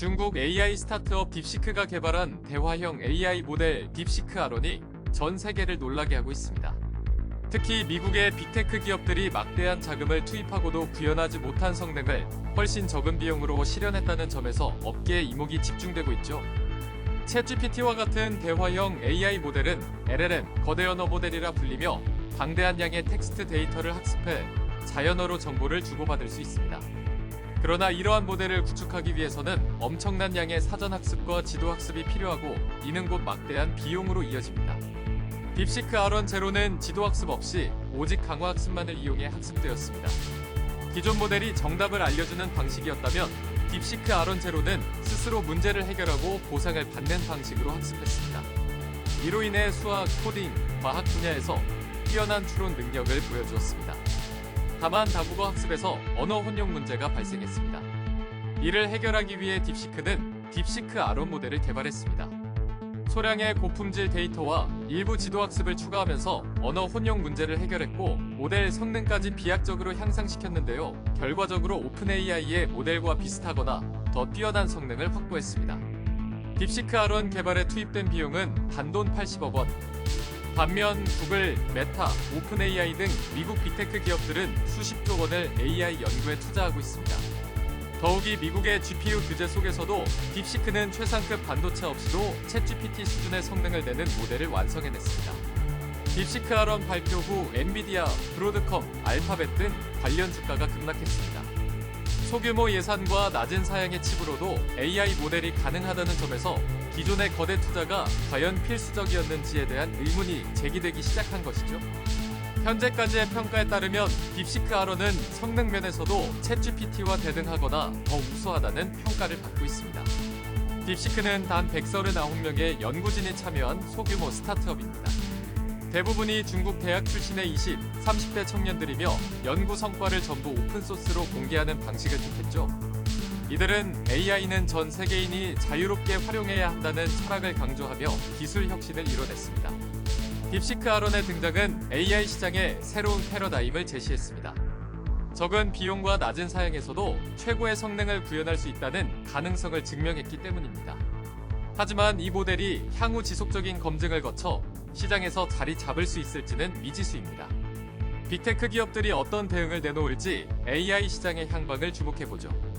중국 AI 스타트업 딥시크가 개발한 대화형 AI 모델 딥시크 아론이 전 세계를 놀라게 하고 있습니다. 특히 미국의 빅테크 기업들이 막대한 자금을 투입하고도 구현하지 못한 성능을 훨씬 적은 비용으로 실현했다는 점에서 업계의 이목이 집중되고 있죠. 챗GPT와 같은 대화형 AI 모델은 LLM, 거대 언어 모델이라 불리며 방대한 양의 텍스트 데이터를 학습해 자연어로 정보를 주고받을 수 있습니다. 그러나 이러한 모델을 구축하기 위해서는 엄청난 양의 사전 학습과 지도 학습이 필요하고 이는 곧 막대한 비용으로 이어집니다. 딥시크 R1 제로는 지도 학습 없이 오직 강화 학습만을 이용해 학습되었습니다. 기존 모델이 정답을 알려주는 방식이었다면 딥시크 R1 제로는 스스로 문제를 해결하고 보상을 받는 방식으로 학습했습니다. 이로 인해 수학, 코딩, 과학 분야에서 뛰어난 추론 능력을 보여주었습니다. 다만 다국어 학습에서 언어 혼용 문제가 발생했습니다. 이를 해결하기 위해 딥시크는 딥시크 R1 모델을 개발했습니다. 소량의 고품질 데이터와 일부 지도 학습을 추가하면서 언어 혼용 문제를 해결했고 모델 성능까지 비약적으로 향상시켰는데요. 결과적으로 오픈AI의 모델과 비슷하거나 더 뛰어난 성능을 확보했습니다. 딥시크 R1 개발에 투입된 비용은 단돈 80억 원. 반면 구글, 메타, 오픈AI 등 미국 빅테크 기업들은 수십조 원을 AI 연구에 투자하고 있습니다. 더욱이 미국의 GPU 규제 속에서도 딥시크는 최상급 반도체 없이도 챗GPT 수준의 성능을 내는 모델을 완성해냈습니다. 딥시크 R1 발표 후 엔비디아, 브로드컴, 알파벳 등 관련 주가가 급락했습니다. 소규모 예산과 낮은 사양의 칩으로도 AI 모델이 가능하다는 점에서 기존의 거대 투자가 과연 필수적이었는지에 대한 의문이 제기되기 시작한 것이죠. 현재까지의 평가에 따르면 딥시크 R1은 성능 면에서도 챗GPT와 대등하거나 더 우수하다는 평가를 받고 있습니다. 딥시크는 단 139명의 연구진이 참여한 소규모 스타트업입니다. 대부분이 중국 대학 출신의 20, 30대 청년들이며 연구 성과를 전부 오픈소스로 공개하는 방식을 택했죠. 이들은 AI는 전 세계인이 자유롭게 활용해야 한다는 철학을 강조하며 기술 혁신을 이뤄냈습니다. 딥시크 아론의 등장은 AI 시장에 새로운 패러다임을 제시했습니다. 적은 비용과 낮은 사양에서도 최고의 성능을 구현할 수 있다는 가능성을 증명했기 때문입니다. 하지만 이 모델이 향후 지속적인 검증을 거쳐 시장에서 자리 잡을 수 있을지는 미지수입니다. 빅테크 기업들이 어떤 대응을 내놓을지 AI 시장의 향방을 주목해보죠.